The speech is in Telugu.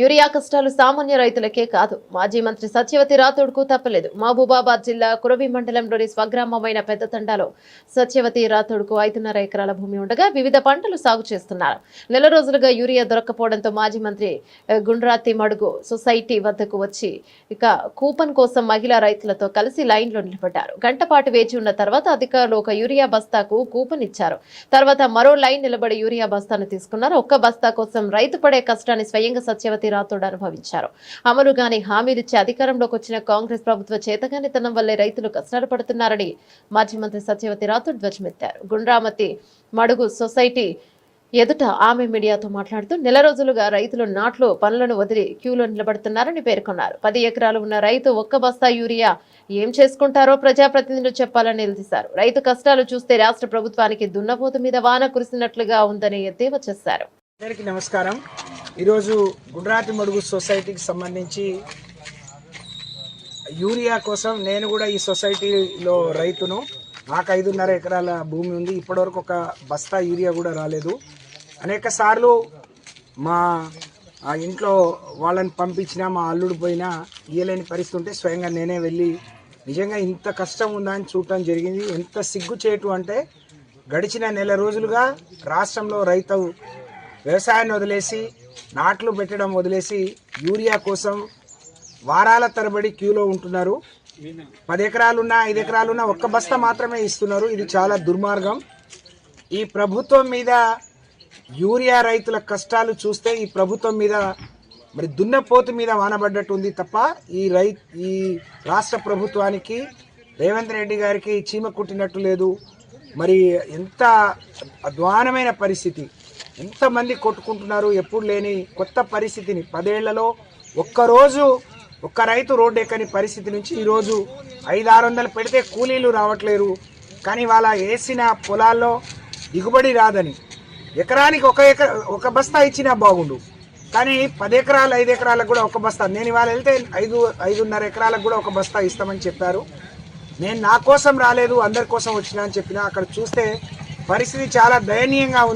యూరియా కష్టాలు సామాన్య రైతులకే కాదు. మాజీ మంత్రి సత్యవతి రాథోడ్కు తప్పలేదు. మహబూబాబాద్ జిల్లా కురవి మండలంలోని స్వగ్రామమైన పెద్దతండాలో సత్యవతి రాథోడ్కు ఐదున్నర ఎకరాల భూమి ఉండగా వివిధ పంటలు సాగు చేస్తున్నారు. నెల రోజులుగా యూరియా దొరక్కపోవడంతో మాజీ మంత్రి గుండ్రాతి మడుగు సొసైటీ వద్దకు వచ్చి ఇక కూపన్ కోసం మహిళా రైతులతో కలిసి లైన్లో నిలబడ్డారు. గంటపాటు వేచి ఉన్న తర్వాత అధికారులు ఒక యూరియా బస్తాకు కూపన్ ఇచ్చారు. తర్వాత మరో లైన్ నిలబడి యూరియా బస్తాను తీసుకున్నారు. ఒక్క బస్తా కోసం రైతు పడే కష్టాన్ని స్వయంగా సత్యవతి రాథోడ్ అనుభవించారు. అమలుగాని హామీలిచ్చి అధికారంలోకి వచ్చిన కాంగ్రెస్ ప్రభుత్వ చేతగానితనం వల్లే రైతులు కష్టాలు పడుతున్నారని మాజీ మంత్రి సత్యవతి రాథోడ్ ధ్వజమెత్తారు. గుండ్రామతి మడుగు సొసైటీ ఎదుట ఆమె మీడియాతో మాట్లాడుతూ నెల రోజులుగా రైతులు నాట్లు పనులను వదిలి క్యూలో నిలబడుతున్నారని పేర్కొన్నారు. పది ఎకరాలు ఉన్న రైతు ఒక్క బస్తా యూరియా ఏం చేసుకుంటారో ప్రజాప్రతినిధులు చెప్పాలని నిలదీశారు. రైతు కష్టాలు చూస్తే రాష్ట్ర ప్రభుత్వానికి దున్నపోతు మీద వాన కురిసినట్లుగా ఉందని ఎద్దేవా చేశారు. అందరికీ నమస్కారం. ఈరోజు గుజరాత్ మడుగు సొసైటీకి సంబంధించి యూరియా కోసం నేను కూడా ఈ సొసైటీలో రైతును. నాకు ఐదున్నర ఎకరాల భూమి ఉంది. ఇప్పటివరకు ఒక బస్తా యూరియా కూడా రాలేదు. అనేక సార్లు మా ఆ ఇంట్లో వాళ్ళని పంపించినా మా అల్లుడు పోయినా ఇయ్యలేని పరిస్థితి ఉంటే స్వయంగా నేనే వెళ్ళి నిజంగా ఇంత కష్టం ఉందా అని చూడటం జరిగింది. ఎంత సిగ్గుచేటు అంటే గడిచిన నెల రోజులుగా రాష్ట్రంలో రైతు వ్యవసాయాన్ని వదిలేసి నాట్లు పెట్టడం వదిలేసి యూరియా కోసం వారాల తరబడి క్యూలో ఉంటున్నారు. పది ఎకరాలున్నా ఐదు ఎకరాలున్నా ఒక్క బస్తా మాత్రమే ఇస్తున్నారు. ఇది చాలా దుర్మార్గం. ఈ ప్రభుత్వం మీద యూరియా రైతుల కష్టాలు చూస్తే ఈ ప్రభుత్వం మీద మరి దున్నపోతు మీద వానబడ్డట్టుంది తప్ప ఈ రై ఈ రాష్ట్ర ప్రభుత్వానికి రేవంత్ రెడ్డి గారికి చీమ కుట్టినట్టు లేదు. మరి ఎంత అధ్వానమైన పరిస్థితి. ఎంతమంది కొట్టుకుంటున్నారు ఎప్పుడు లేని కొత్త పరిస్థితిని. పదేళ్ళలో ఒక్కరోజు ఒక్క రైతు రోడ్డు ఎక్కని పరిస్థితి నుంచి ఈరోజు ఐదు ఆరు వందలు పెడితే కూలీలు రావట్లేరు. కానీ వాళ్ళ వేసిన పొలాల్లో దిగుబడి రాదని. ఎకరానికి ఒక ఎకర ఒక బస్తా ఇచ్చినా బాగుండు. కానీ పది ఎకరాలు ఐదు ఎకరాలకు కూడా ఒక బస్తా. నేను ఇవాళ వెళ్తే ఐదు ఐదున్నర ఎకరాలకు కూడా ఒక బస్తా ఇస్తామని చెప్పారు. నేను నా కోసం రాలేదు అందరి కోసం వచ్చినా అని చెప్పిన. అక్కడ చూస్తే పరిస్థితి చాలా దయనీయంగా ఉంది.